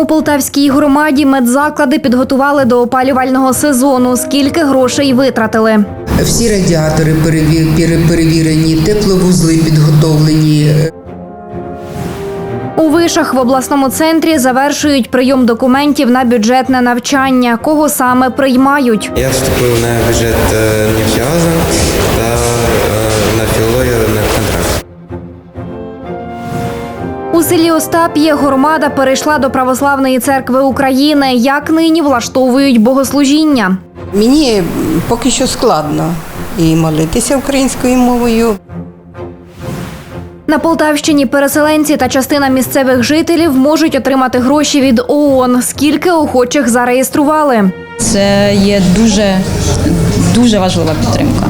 У Полтавській громаді медзаклади підготували до опалювального сезону. Скільки грошей витратили? Всі радіатори переві- перевірені, тепловузли підготовлені. У вишах в обласному центрі завершують прийом документів на бюджетне навчання. Кого саме приймають? Я вступив на бюджет е, Остап'є громада перейшла до Православної церкви України. Як нині влаштовують богослужіння? Мені поки що складно і молитися українською мовою. На Полтавщині переселенці та частина місцевих жителів можуть отримати гроші від ООН. Скільки охочих зареєстрували? Це є дуже дуже важлива підтримка.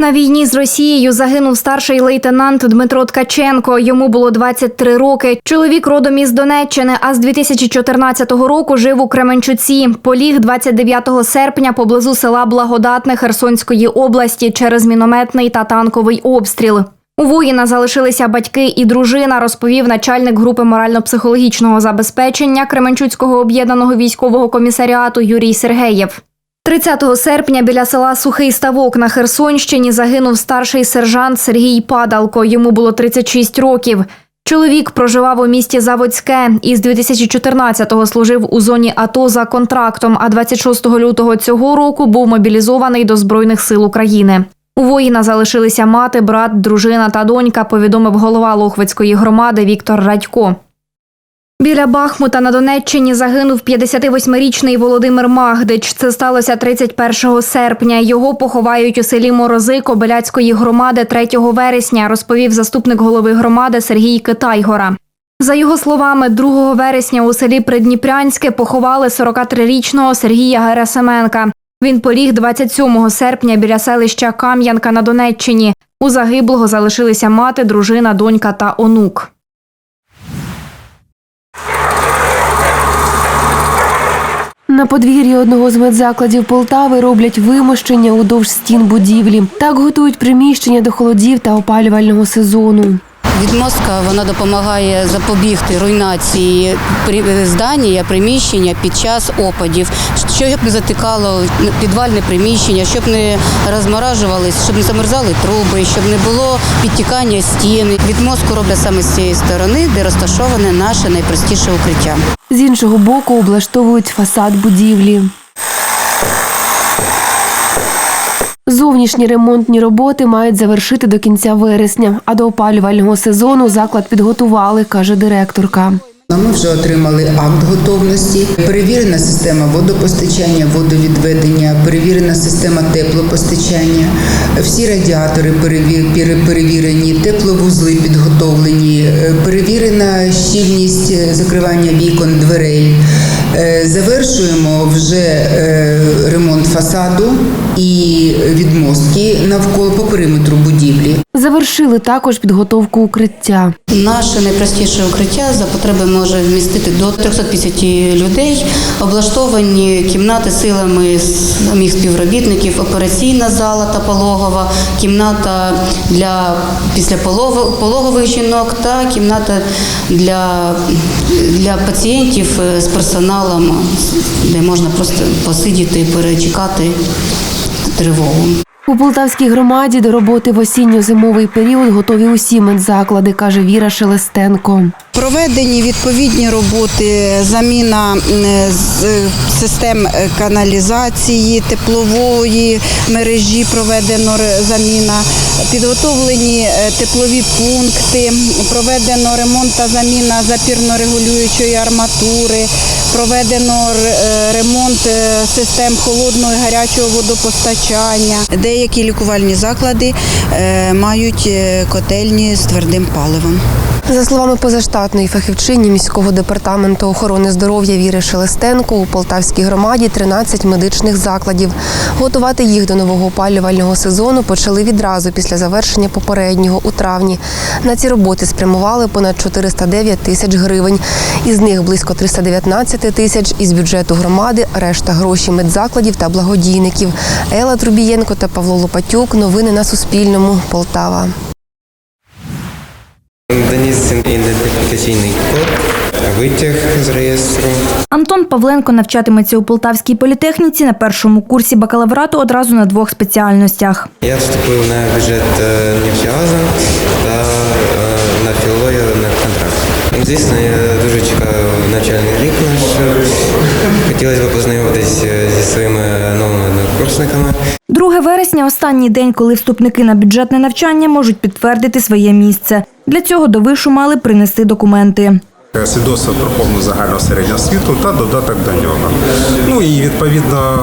На війні з Росією загинув старший лейтенант Дмитро Ткаченко. Йому було 23 роки. Чоловік родом із Донеччини, а з 2014 року жив у Кременчуці. Поліг 29 серпня поблизу села Благодатне Херсонської області через мінометний та танковий обстріл. У воїна залишилися батьки і дружина, розповів начальник групи морально-психологічного забезпечення Кременчуцького об'єднаного військового комісаріату Юрій Сергеєв. 30 серпня біля села Сухий Ставок на Херсонщині загинув старший сержант Сергій Падалко. Йому було 36 років. Чоловік проживав у місті Заводське і з 2014-го служив у зоні АТО за контрактом, а 26 лютого цього року був мобілізований до Збройних сил України. У воїна залишилися мати, брат, дружина та донька, повідомив голова Лохвицької громади Віктор Радько. Біля Бахмута на Донеччині загинув 58-річний Володимир Магдич. Це сталося 31 серпня. Його поховають у селі Морози Кобиляцької громади 3 вересня, розповів заступник голови громади Сергій Китайгора. За його словами, 2 вересня у селі Придніпрянське поховали 43-річного Сергія Герасименка. Він поліг 27 серпня біля селища Кам'янка на Донеччині. У загиблого залишилися мати, дружина, донька та онук. На подвір'ї одного з медзакладів Полтави роблять вимощення удовж стін будівлі. Так готують приміщення до холодів та опалювального сезону. Відмостка вона допомагає запобігти руйнації здання, приміщення під час опадів, щоб не затикало підвальне приміщення, щоб не розморажувались, щоб не замерзали труби, щоб не було підтікання стін. Відмостку роблять саме з цієї сторони, де розташоване наше найпростіше укриття. З іншого боку облаштовують фасад будівлі. Зовнішні ремонтні роботи мають завершити до кінця вересня, а до опалювального сезону заклад підготували, каже директорка. Ми вже отримали акт готовності, перевірена система водопостачання, водовідведення, перевірена система теплопостачання. Всі радіатори переві- перевірені, тепловузли підготовлені, е, перевірена щільність е, закривання вікон, дверей. Е, Завершуємо вже е, ремонт фасаду і відмостки навколо по периметру будівлі. Завершили також підготовку укриття. Наше найпростіше укриття за потреби може вмістити до 350 людей. Облаштовані кімнати силами самих співробітників, операційна зала та пологова, кімната для післяполово- пологових жінок та кімната для, для пацієнтів е, з персоналом, де можна просто посидіти і перечекати тривогу. У Полтавській громаді до роботи в осінньо-зимовий період готові усі медзаклади, каже Віра Шелестенко. Проведені відповідні роботи, заміна систем каналізації, теплової мережі проведено заміна, підготовлені е, теплові пункти, проведено ремонт та заміна запірно-регулюючої арматури, проведено е, ремонт е, систем холодного і гарячого водопостачання. Деякі лікувальні заклади е, мають котельні з твердим паливом. За словами позаштатної фахівчині міського департаменту охорони здоров'я Віри Шелестенко, у Полтавській громаді 13 медичних закладів. Готувати їх до нового опалювального сезону почали відразу після завершення попереднього у травні. На ці роботи спрямували понад 409 тисяч гривень. Із них близько 319 тисяч із бюджету громади, решта гроші медзакладів та благодійників. Ела Трубієнко та Павло Лопатюк. Новини на Суспільному. Полтава. Доніс ідентифікаційний код, витяг з реєстру. Антон Павленко навчатиметься у Полтавській політехніці на першому курсі бакалаврату одразу на двох спеціальностях. Я вступив на бюджет е, нефтягазу та е, на філологію на контракт. Звісно, я дуже чекаю навчальний рік наш. Хотілося б познайомитись е, зі своїми новими однокурсниками. 2 вересня останній день, коли вступники на бюджетне навчання можуть підтвердити своє місце. Для цього до вишу мали принести документи. Свідоцтво про повну загальну середню освіту та додаток до нього. Ну і відповідно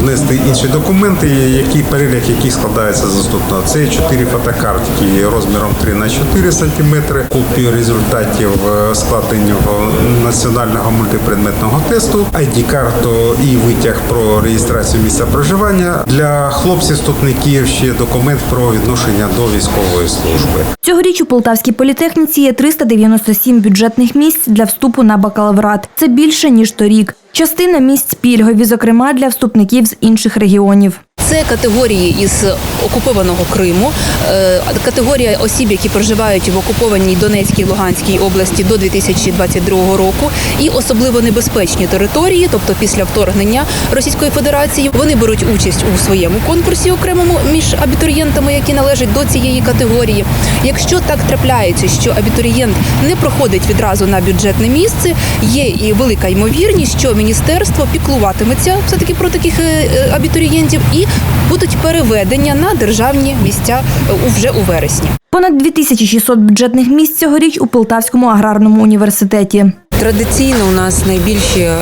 внести інші документи, які перелік яких складається з наступного. Це чотири фотокартки розміром 3 на 4 см, копію результатів е, складеного національного мультипредметного тесту, ID-карту і витяг про реєстрацію місця проживання. Для хлопців-ступників ще документ про відношення до військової служби. Цьогоріч у Полтавській політехніці є 397 бюджетних місць для вступу на бакалаврат. Це більше ніж торік. Частина місць пільгові, зокрема для вступників з інших регіонів. Це категорії із окупованого Криму, е, категорія осіб, які проживають в окупованій Донецькій Луганській області до 2022 року, і особливо небезпечні території, тобто після вторгнення Російської Федерації, вони беруть участь у своєму конкурсі окремому між абітурієнтами, які належать до цієї категорії. Якщо так трапляється, що абітурієнт не проходить відразу на бюджетне місце, є і велика ймовірність, що міністерство піклуватиметься все таки про таких е, е, абітурієнтів і будуть переведення на державні місця е, вже у вересні. Понад 2600 бюджетних місць цьогоріч у Полтавському аграрному університеті. Традиційно у нас найбільші е,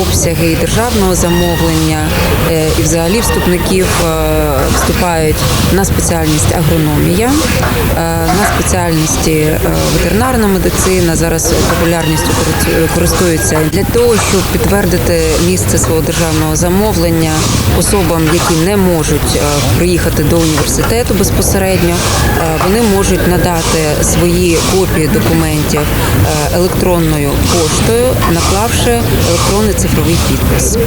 обсяги державного замовлення е, і взагалі вступників е, вступають на спеціальність агрономія, на спеціальності ветеринарна медицина. Зараз популярністю корис- користуються для того, щоб підтвердити місце свого державного замовлення особам, які не можуть приїхати до університету безпосередньо. Вони можуть надати свої копії документів електронною поштою, наклавши електронний цифровий підпис.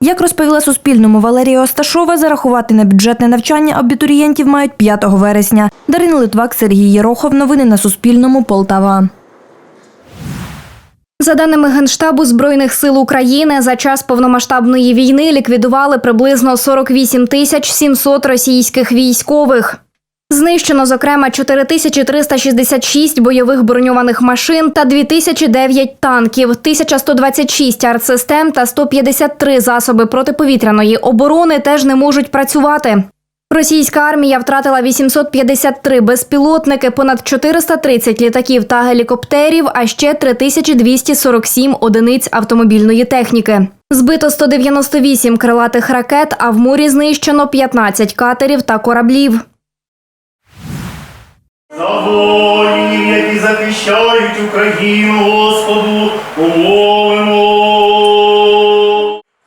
Як розповіла Суспільному Валерія Осташова, зарахувати на бюджетне навчання абітурієнтів мають 5 вересня. Дарина Литвак, Сергій Єрохов. Новини на Суспільному. Полтава. За даними Генштабу Збройних сил України, за час повномасштабної війни ліквідували приблизно 48 тисяч 700 російських військових. Знищено, зокрема, 4366 бойових броньованих машин та 2009 танків, 1126 артсистем та 153 засоби протиповітряної оборони теж не можуть працювати. Російська армія втратила 853 безпілотники, понад 430 літаків та гелікоптерів, а ще 3247 одиниць автомобільної техніки. Збито 198 крилатих ракет, а в морі знищено 15 катерів та кораблів. За воїнів, які захищають Україну, Господу, умовимо.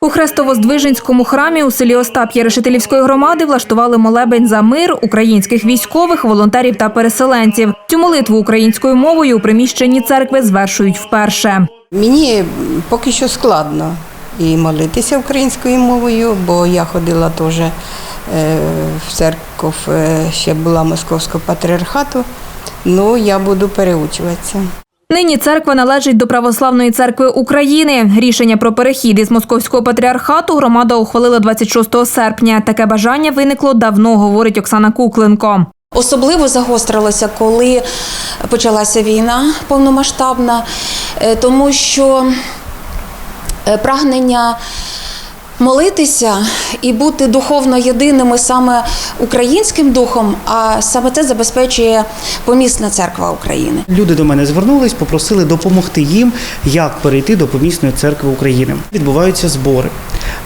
У Хрестово-Здвиженському храмі у селі Остап Єрешетилівської громади влаштували молебень за мир українських військових, волонтерів та переселенців. Цю молитву українською мовою у приміщенні церкви звершують вперше. Мені поки що складно і молитися українською мовою, бо я ходила теж в церкву, е, ще була Московського патріархату. Ну, я буду переучуватися. Нині церква належить до Православної церкви України. Рішення про перехід із московського патріархату громада ухвалила 26 серпня. Таке бажання виникло давно, говорить Оксана Кукленко. Особливо загострилося, коли почалася війна повномасштабна, е, тому що е, прагнення молитися і бути духовно єдиними саме українським духом, а саме це забезпечує помісна церква України. Люди до мене звернулись, попросили допомогти їм, як перейти до помісної церкви України. Відбуваються збори,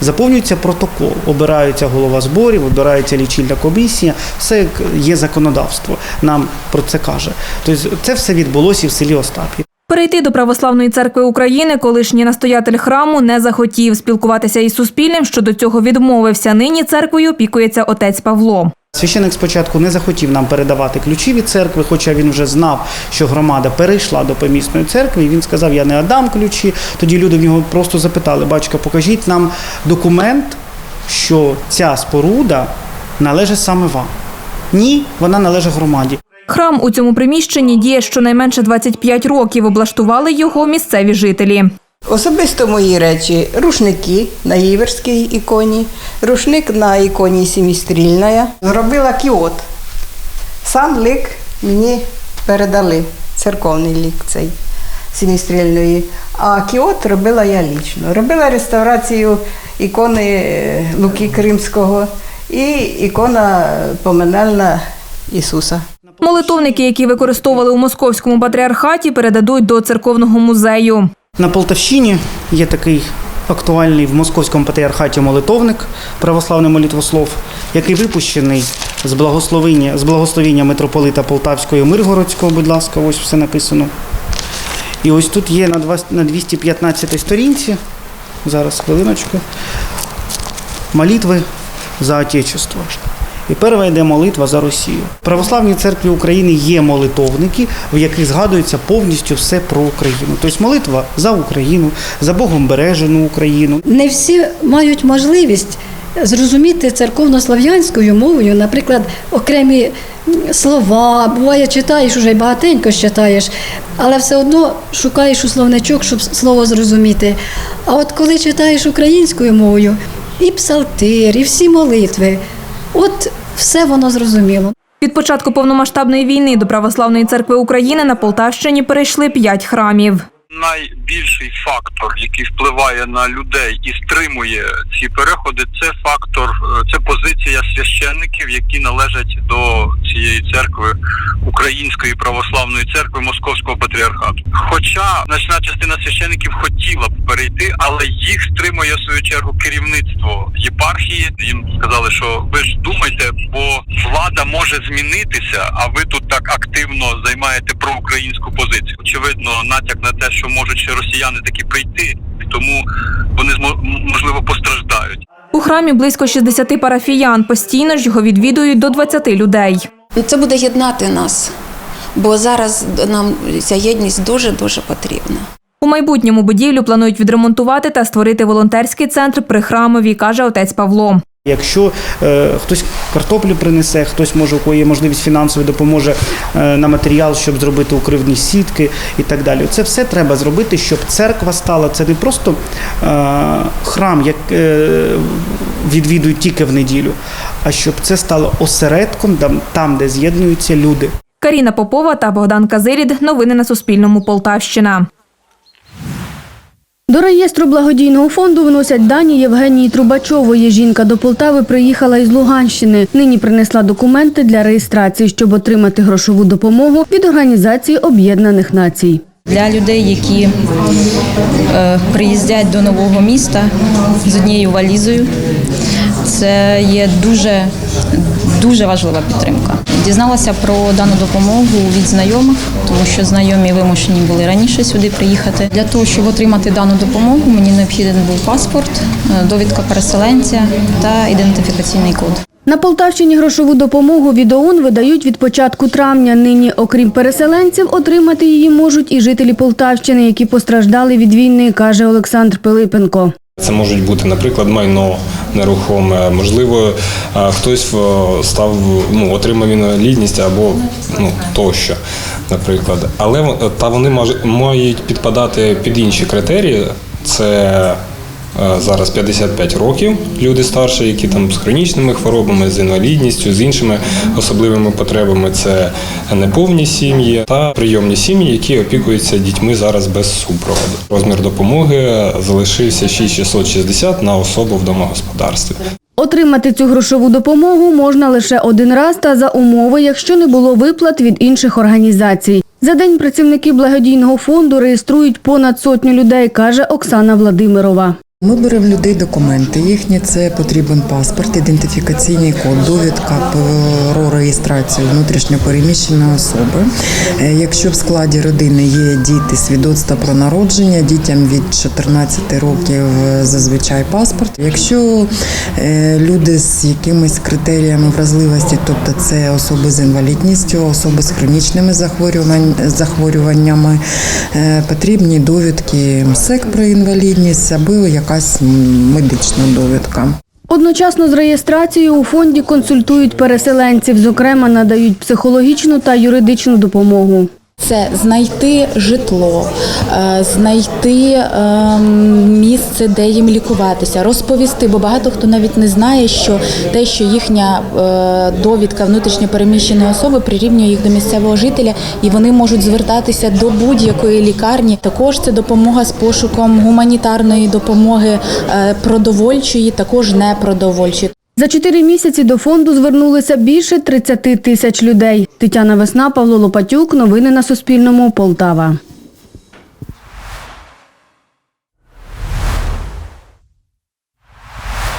заповнюється протокол, обирається голова зборів, обирається лічильна комісія. Все є законодавство. Нам про це каже. Тобто це все відбулося в селі Остапі. Перейти до Православної церкви України колишній настоятель храму не захотів спілкуватися із Суспільним. Щодо цього відмовився. Нині церквою опікується отець Павло. Священик спочатку не захотів нам передавати ключі від церкви, хоча він вже знав, що громада перейшла до помісної церкви. Він сказав: Я не отдам ключі. Тоді люди в нього просто запитали: батька, покажіть нам документ, що ця споруда належить саме вам. Ні, вона належить громаді. Храм у цьому приміщенні діє щонайменше 25 років. Облаштували його місцеві жителі. Особисто мої речі рушники на Іверській іконі, рушник на іконі Сімістрільна. Зробила кіот. Сам лик мені передали, церковний лік цей Сімістрільної. А кіот робила я лічно. Робила реставрацію ікони е, Луки Кримського і ікона поминальна Ісуса. Молитовники, які використовували у московському патріархаті, передадуть до церковного музею. На Полтавщині є такий актуальний в московському патріархаті молитовник, православний молитвослов, який випущений з благословення, з благословіння митрополита Полтавського і Миргородського, будь ласка, ось все написано. І ось тут є на два- на 215 сторінці, зараз хвилиночку, молитви за Отечество. І перша йде молитва за Росію. В Православній церкві України є молитовники, в яких згадується повністю все про Україну. Тобто молитва за Україну, за Богом бережену Україну. Не всі мають можливість зрозуміти церковнослов'янською мовою, наприклад, окремі слова. Буває, читаєш уже багатенько читаєш, але все одно шукаєш у словничок, щоб слово зрозуміти. А от коли читаєш українською мовою, і псалтир, і всі молитви, от все воно зрозуміло. Від початку повномасштабної війни до Православної церкви України на Полтавщині перейшли п'ять храмів. Найбільший фактор, який впливає на людей і стримує ці переходи, це фактор, е, це позиція священників, які належать до цієї церкви Української православної церкви Московського патріархату. Хоча значна частина священників хотіла б перейти, але їх стримує в свою чергу керівництво єпархії. Їм сказали, що ви ж думайте, бо влада може змінитися, а ви тут так активно займаєте проукраїнську позицію. Очевидно, натяк на те, що можуть ще росіяни таки прийти, і тому вони можливо постраждають. У храмі близько 60 парафіян. Постійно ж його відвідують до 20 людей. Це буде єднати нас, бо зараз нам ця єдність дуже дуже потрібна. У майбутньому будівлю планують відремонтувати та створити волонтерський центр при храмові, каже отець Павло. Якщо е, хтось картоплю принесе, хтось може у кого є можливість фінансової допоможе е, на матеріал, щоб зробити укривні сітки і так далі. Це все треба зробити, щоб церква стала. Це не просто е, храм, як е, відвідують тільки в неділю, а щоб це стало осередком там де з'єднуються люди. Каріна Попова та Богдан Казирід. Новини на Суспільному. Полтавщина. До реєстру благодійного фонду вносять дані Євгенії Трубачової. Жінка до Полтави приїхала із Луганщини. Нині принесла документи для реєстрації, щоб отримати грошову допомогу від Організації Об'єднаних Націй. Для людей, які е, приїздять до нового міста з однією валізою, це є дуже, дуже важлива підтримка. Дізналася про дану допомогу від знайомих, тому що знайомі вимушені були раніше сюди приїхати. Для того, щоб отримати дану допомогу, мені необхіден був паспорт, е, довідка переселенця та ідентифікаційний код. На Полтавщині грошову допомогу від ОУН видають від початку травня. Нині, окрім переселенців, отримати її можуть і жителі Полтавщини, які постраждали від війни, каже Олександр Пилипенко. Це можуть бути, наприклад, майно нерухоме, можливо, е, хтось е, став ну, отримав інвалідність або ну тощо, наприклад. Але вон- та вони мають підпадати під інші критерії. Це е, зараз 55 років, люди старші, які там з хронічними хворобами, з інвалідністю, з іншими особливими потребами. Це неповні сім'ї та прийомні сім'ї, які опікуються дітьми зараз без супроводу. Розмір допомоги залишився 6660 на особу в домогосподарстві. Отримати цю грошову допомогу можна лише один раз та за умови, якщо не було виплат від інших організацій. За день працівники благодійного фонду реєструють понад сотню людей, каже Оксана Владимирова. Ми беремо людей документи. Їхні це потрібен паспорт, ідентифікаційний код, довідка про реєстрацію внутрішньопереміщеної особи. Е, Якщо в складі родини є діти, свідоцтва про народження, дітям від 14 років е, зазвичай паспорт. Якщо е, люди з якимись критеріями вразливості, тобто це особи з інвалідністю, особи з хронічними захворюваннями, потрібні довідки МСЕК про інвалідність або якась медична довідка. Одночасно з реєстрацією у фонді консультують переселенців, зокрема надають психологічну та юридичну допомогу. Це знайти житло, е, знайти ем, місце, де їм лікуватися, розповісти, бо багато хто навіть не знає, що те, що їхня е, довідка внутрішньопереміщеної особи прирівнює їх до місцевого жителя, і вони можуть звертатися до будь-якої лікарні. Також це допомога з пошуком гуманітарної допомоги, е, продовольчої, також непродовольчої. За чотири місяці до фонду звернулися більше 30 тисяч людей. Тетяна Весна, Павло Лопатюк. Новини на Суспільному. Полтава.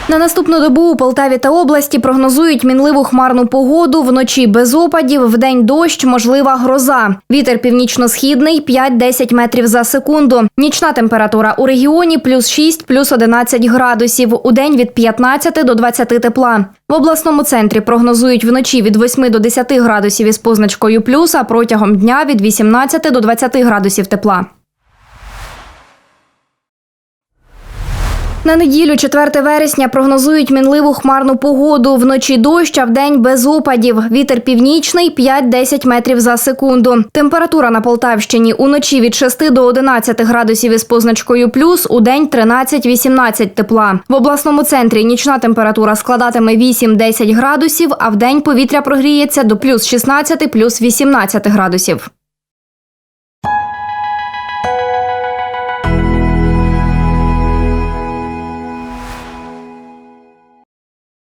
На наступну добу у Полтаві та області прогнозують мінливу хмарну погоду, вночі без опадів, вдень дощ, можлива гроза. Вітер північно-східний 5-10 метрів за секунду. Нічна температура у регіоні плюс 6, плюс 11 градусів. У день від 15 до 20 тепла. В обласному центрі прогнозують вночі від 8 до 10 градусів із позначкою плюс, а протягом дня від 18 до 20 градусів тепла. На неділю, 4 вересня, прогнозують мінливу хмарну погоду. Вночі дощ, а вдень без опадів. Вітер північний 5-10 метрів за секунду. Температура на Полтавщині уночі від 6 до 11 градусів із позначкою плюс, у день 13-18 тепла. В обласному центрі нічна температура складатиме 8-10 градусів, а вдень повітря прогріється до плюс 16, плюс 18 градусів.